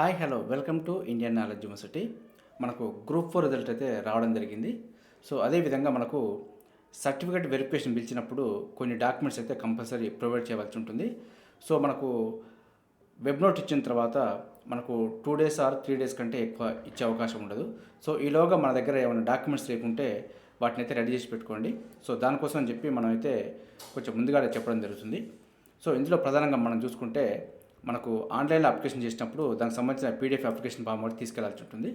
Hi hello. Welcome to Indian knowledge university. మనకు group four result అయితే రావడం జరిగింది. సో అదేవిధంగా మనకు సర్టిఫికేట్ వెరిఫికేషన్ పిలిచినప్పుడు కొన్ని డాక్యుమెంట్స్ అయితే కంపల్సరీ ప్రొవైడ్ చేయవలసి ఉంటుంది. సో మనకు వెబ్ నోట్ ఇచ్చిన తర్వాత మనకు two days or three days కంటే ఎక్కువ ఇచ్చే అవకాశం ఉండదు. సో ఈలోగా మన దగ్గర ఏమైనా డాక్యుమెంట్స్ లేకుంటే వాటిని అయితే రెడీ చేసి పెట్టుకోండి. సో దానికోసం చెప్పి మనం అయితే కొంచెం ముందుగానే చెప్పడం జరుగుతుంది. సో ఇందులో ప్రధానంగా మనం చూసుకుంటే మనకు ఆన్లైన్లో అప్లికేషన్ చేసినప్పుడు దానికి సంబంధించిన పీడిఎఫ్ అప్లికేషన్ ఫామ్ కూడా తీసుకెళ్ళాల్సి ఉంటుంది.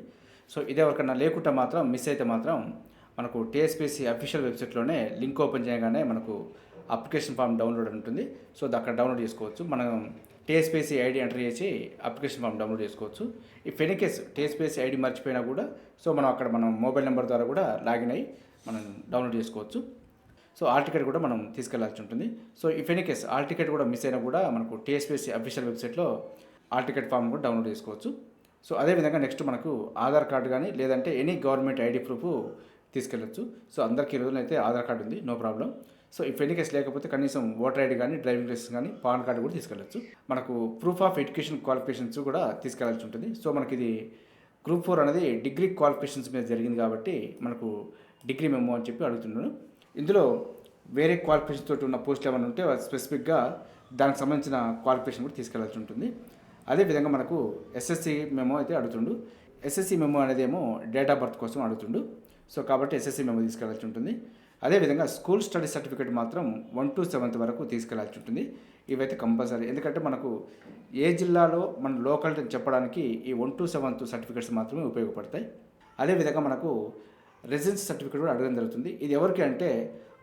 సో ఇదే ఎవరికన్నా లేకుంటే మాత్రం మిస్ అయితే మాత్రం మనకు టీఎస్పీసీ అఫీషియల్ వెబ్సైట్లోనే లింక్ ఓపెన్ చేయగానే మనకు అప్లికేషన్ ఫామ్ డౌన్లోడ్ ఉంటుంది. సో అది అక్కడ డౌన్లోడ్ చేసుకోవచ్చు. మనం టీఎస్పీసీ ఐడి ఎంటర్ చేసి అప్లికేషన్ ఫామ్ డౌన్లోడ్ చేసుకోవచ్చు. If any case TSPC ID మర్చిపోయినా కూడా సో మనం అక్కడ మనం మొబైల్ నెంబర్ ద్వారా కూడా లాగిన్ అయ్యి మనం డౌన్లోడ్ చేసుకోవచ్చు. సో ఆల్ టికెట్ కూడా మనం తీసుకెళ్ళాల్సి ఉంటుంది. So if any case hall ticket కూడా మిస్ అయినా కూడా మనకు టీఎస్పీఎస్సీ అఫీషియల్ వెబ్సైట్లో ఆల్ టికెట్ ఫామ్ కూడా డౌన్లోడ్ చేసుకోవచ్చు. సో అదేవిధంగా నెక్స్ట్ మనకు ఆధార్ కార్డు కానీ లేదంటే ఎనీ గవర్నమెంట్ ఐడి ప్రూఫ్ తీసుకెళ్ళొచ్చు. సో అందరికీ ఈ రోజున అయితే ఆధార్ కార్డు ఉంది no problem. So if any case లేకపోతే కనీసం ఓటర్ ఐడి కానీ డ్రైవింగ్ లైసెన్స్ కానీ పాన్ కార్డు కూడా తీసుకెళ్ళచ్చు. మనకు ప్రూఫ్ ఆఫ్ ఎడ్యుకేషన్ క్వాలిఫికేషన్స్ కూడా తీసుకెళ్ళాల్సి ఉంటుంది. సో మనకి ఇది గ్రూప్ ఫోర్ అనేది డిగ్రీ క్వాలిఫికేషన్స్ మీద జరిగింది కాబట్టి మనకు డిగ్రీ మెమో అని చెప్పి అడుగుతున్నాను. ఇందులో వేరే క్వాలిఫికేషన్ తోటి ఉన్న పోస్టులు ఏమైనా ఉంటే స్పెసిఫిక్గా దానికి సంబంధించిన క్వాలిఫికేషన్ కూడా తీసుకెళ్ళాల్సి ఉంటుంది. అదేవిధంగా మనకు ఎస్ఎస్సి మెమో అయితే అడుగుతుండు. ఎస్ఎస్సి మెమో అనేది ఏమో డేట్ ఆఫ్ బర్త్ కోసం అడుగుతుండు. సో కాబట్టి ఎస్ఎస్సి మెమో తీసుకెళ్ళాల్సి ఉంటుంది. అదేవిధంగా స్కూల్ స్టడీ సర్టిఫికేట్ మాత్రం వన్ టు సెవెంత్ వరకు తీసుకెళ్ళాల్సి ఉంటుంది. ఇవైతే కంపల్సరీ ఎందుకంటే మనకు ఏ జిల్లాలో మన లోకల్ చెప్పడానికి ఈ వన్ టు సెవెంత్ సర్టిఫికేట్స్ మాత్రమే ఉపయోగపడతాయి. అదేవిధంగా మనకు రెసిడెన్స్ సర్టిఫికేట్ కూడా అడగడం జరుగుతుంది. ఇది ఎవరికి అంటే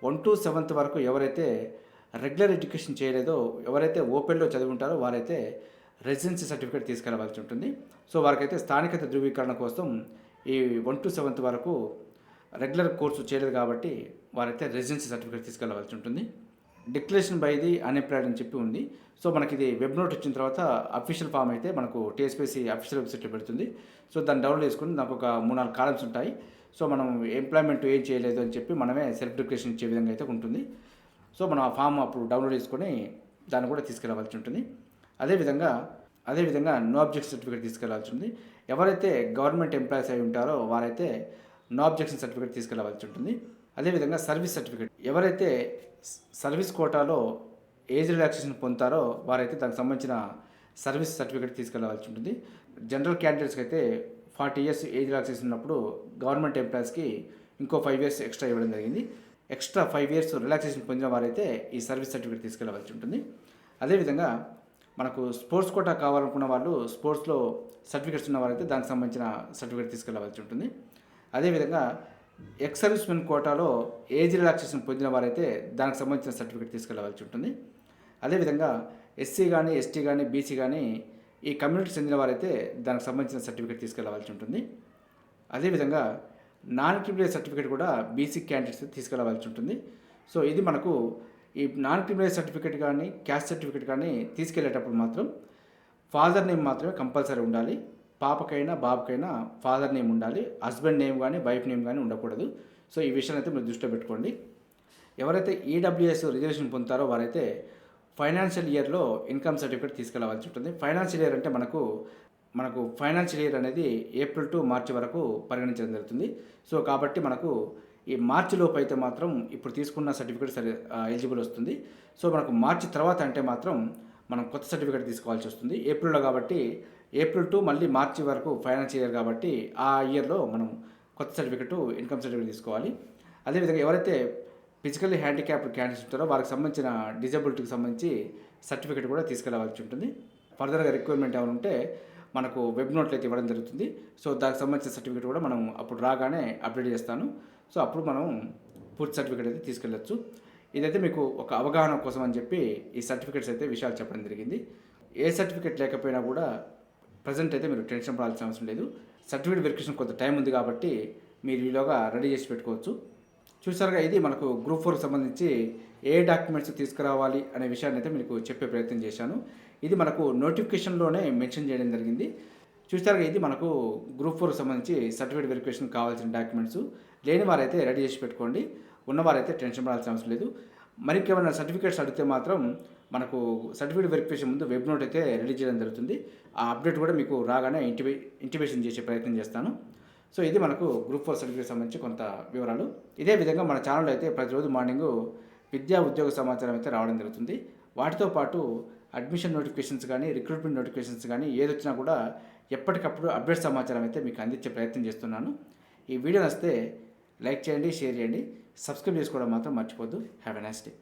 వన్ టు సెవెంత్ వరకు ఎవరైతే రెగ్యులర్ ఎడ్యుకేషన్ చేయలేదో ఎవరైతే ఓపెన్లో చదువుకుంటారో వారైతే రెసిడెన్సీ సర్టిఫికేట్ తీసుకెళ్ళవలసి ఉంటుంది. సో వారికైతే స్థానికత ధృవీకరణ కోసం ఈ వన్ టు సెవెంత్ వరకు రెగ్యులర్ కోర్సు చేయలేదు కాబట్టి వారైతే రెసిడెన్సీ సర్టిఫికేట్ తీసుకెళ్ళవలసి ఉంటుంది. డిక్లరేషన్ బై ది అన్ఎంప్లాయిడ్ అని చెప్పి ఉంది. సో మనకి ఇది వెబ్ నోట్ వచ్చిన తర్వాత అఫీషియల్ ఫామ్ అయితే మనకు టీఎస్పీసీ అఫీషియల్ వెబ్సైట్లో పెడుతుంది. సో దాన్ని డౌన్లోడ్ చేసుకుని నాకు ఒక మూడు నాలుగు కాలమ్స్ ఉంటాయి. సో మనం ఎంప్లాయ్మెంట్ ఏం చేయలేదు అని చెప్పి మనమే సెల్ఫ్ డిక్లరేషన్ ఇచ్చే విధంగా అయితే ఉంటుంది. సో మనం ఆ ఫామ్ అప్పుడు డౌన్లోడ్ చేసుకొని దాన్ని కూడా తీసుకెళ్ళవలసి ఉంటుంది. అదేవిధంగా అదేవిధంగా నో అబ్జెక్షన్ సర్టిఫికేట్ తీసుకెళ్ళాల్సి ఉంది ఎవరైతే గవర్నమెంట్ ఎంప్లాయీస్ అయి ఉంటారో వారైతే నో అబ్జెక్షన్ సర్టిఫికేట్ తీసుకెళ్ళవలసి ఉంటుంది. అదేవిధంగా సర్వీస్ సర్టిఫికేట్ ఎవరైతే సర్వీస్ కోటాలో ఏజ్ రిలాక్సేషన్ పొందుతారో వారైతే దానికి సంబంధించిన సర్వీస్ సర్టిఫికేట్ తీసుకెళ్ళవలసి ఉంటుంది. జనరల్ క్యాండిడేట్స్కి అయితే ఫార్టీ ఇయర్స్ ఏజ్ రిలాక్సేషన్ ఉన్నప్పుడు గవర్నమెంట్ ఎంప్లాయీస్కి ఇంకో ఫైవ్ ఇయర్స్ ఎక్స్ట్రా ఇవ్వడం జరిగింది. ఎక్స్ట్రా ఫైవ్ ఇయర్స్ రిలాక్సేషన్ పొందిన వారైతే ఈ సర్వీస్ సర్టిఫికేట్ తీసుకెళ్ళవలసి ఉంటుంది. అదేవిధంగా మనకు స్పోర్ట్స్ కోటా కావాలనుకున్న వాళ్ళు స్పోర్ట్స్లో సర్టిఫికేట్స్ ఉన్నవారైతే దానికి సంబంధించిన సర్టిఫికేట్ తీసుకెళ్ళవలసి ఉంటుంది. అదేవిధంగా ఎక్స్ సర్వీస్ మెన్ కోటాలో ఏజ్ రిలాక్సేషన్ పొందిన వారైతే దానికి సంబంధించిన సర్టిఫికేట్ తీసుకెళ్ళవలసి ఉంటుంది. అదేవిధంగా ఎస్సీ కానీ ఎస్టీ కానీ బీసీ కానీ ఈ కమ్యూనిటీకి చెందిన వారైతే దానికి సంబంధించిన సర్టిఫికేట్ తీసుకెళ్ళవలసి ఉంటుంది. అదేవిధంగా నాన్ క్రిమినల్ సర్టిఫికేట్ కూడా బీసీ క్యాండిడేట్స్ తీసుకెళ్ళవలసి ఉంటుంది. సో ఇది మనకు ఈ నాన్ క్రిమినల్ సర్టిఫికేట్ కానీ క్యాస్ట్ సర్టిఫికేట్ కానీ తీసుకెళ్ళేటప్పుడు మాత్రం ఫాదర్ నేమ్ మాత్రమే కంపల్సరీ ఉండాలి. పాపకైనా బాబుకైనా ఫాదర్ నేమ్ ఉండాలి. హస్బెండ్ నేమ్ కానీ వైఫ్ నేమ్ కానీ ఉండకూడదు. సో ఈ విషయాన్ని అయితే మీరు దృష్టిలో పెట్టుకోండి. ఎవరైతే ఈడబ్ల్యూఎస్ రిజర్వేషన్ పొందుతారో వారైతే ఫైనాన్షియల్ ఇయర్లో ఇన్కమ్ సర్టిఫికేట్ తీసుకెళ్ళవలసి ఉంటుంది. ఫైనాన్షియల్ ఇయర్ అంటే మనకు మనకు ఫైనాన్షియల్ ఇయర్ అనేది ఏప్రిల్ టు మార్చి వరకు పరిగణించడం జరుగుతుంది. సో కాబట్టి మనకు ఈ మార్చిలోపు అయితే మాత్రం ఇప్పుడు తీసుకున్న సర్టిఫికేట్ సరి ఎలిజిబుల్ వస్తుంది. సో మనకు మార్చి తర్వాత అంటే మాత్రం మనం కొత్త సర్టిఫికేట్ తీసుకోవాల్సి వస్తుంది. ఏప్రిల్లో కాబట్టి ఏప్రిల్ టు మళ్ళీ మార్చి వరకు ఫైనాన్షియల్ ఇయర్ కాబట్టి ఆ ఇయర్లో మనం కొత్త సర్టిఫికేట్ ఇన్కమ్ సర్టిఫికేట్ తీసుకోవాలి. అదేవిధంగా ఎవరైతే ఫిజికల్లీ హ్యాండిక్యాప్ క్యాండిడేట్స్ ఉంటారో వారికి సంబంధించిన డిజబిలిటీకి సంబంధించి సర్టిఫికేట్ కూడా తీసుకెళ్ళవలసి ఉంటుంది. ఫర్దర్గా రిక్వైర్మెంట్ ఏమైనా ఉంటే మనకు వెబ్ నోట్లు అయితే ఇవ్వడం జరుగుతుంది. సో దానికి సంబంధించిన సర్టిఫికేట్ కూడా మనం అప్పుడు రాగానే అప్డేట్ చేస్తాను. సో అప్పుడు మనం పూర్తి సర్టిఫికేట్ అయితే తీసుకెళ్ళచ్చు ఇదైతే మీకు ఒక అవగాహన కోసం అని చెప్పి ఈ సర్టిఫికేట్స్ అయితే విషయాలు చెప్పడం జరిగింది. ఏ సర్టిఫికేట్ లేకపోయినా కూడా ప్రజెంట్ అయితే మీరు టెన్షన్ పడాల్సిన అవసరం లేదు. సర్టిఫికేట్ వెరిఫికేషన్ కొంత టైం ఉంది కాబట్టి మీరు ఈలోగా రెడీ చేసి పెట్టుకోవచ్చు. చూసారుగా ఇది మనకు గ్రూప్ ఫోర్కి సంబంధించి ఏ డాక్యుమెంట్స్ తీసుకురావాలి అనే విషయాన్ని అయితే మీకు చెప్పే ప్రయత్నం చేశాను. ఇది మనకు నోటిఫికేషన్లోనే మెన్షన్ చేయడం జరిగింది. చూసారుగా ఇది మనకు గ్రూప్ ఫోర్కి సంబంధించి సర్టిఫికేట్ వెరిఫికేషన్ కావాల్సిన డాక్యుమెంట్స్. లేని వారైతే రెడీ చేసి పెట్టుకోండి. ఉన్నవారైతే టెన్షన్ పడాల్సిన అవసరం లేదు. మరికేమైనా సర్టిఫికేట్స్ అడిగితే మాత్రం మనకు సర్టిఫికేట్ వెరిఫికేషన్ ముందు వెబ్ నోట్ అయితే రిలీజ్ చేయడం జరుగుతుంది. ఆ అప్డేట్ కూడా మీకు రాగానే ఇంటిమే ఇంటిమేషన్ చేసే ప్రయత్నం చేస్తాను. సో ఇది మనకు గ్రూప్ ఫోర్ సర్టిఫికేట్ సంబంధించి కొంత వివరాలు. ఇదే విధంగా మన ఛానల్లో అయితే ప్రతిరోజు మార్నింగ్ విద్యా ఉద్యోగ సమాచారం అయితే రావడం జరుగుతుంది. వాటితో పాటు అడ్మిషన్ నోటిఫికేషన్స్ కానీ రిక్రూట్మెంట్ నోటిఫికేషన్స్ కానీ ఏది వచ్చినా కూడా ఎప్పటికప్పుడు అప్డేట్ సమాచారం అయితే మీకు అందించే ప్రయత్నం చేస్తున్నాను. ఈ వీడియో నస్తే లైక్ చేయండి షేర్ చేయండి. సబ్స్క్రైబ్ చేసుకోవడం మాత్రం మర్చిపోద్దు హ్యావ్ ఎ నైస్ డే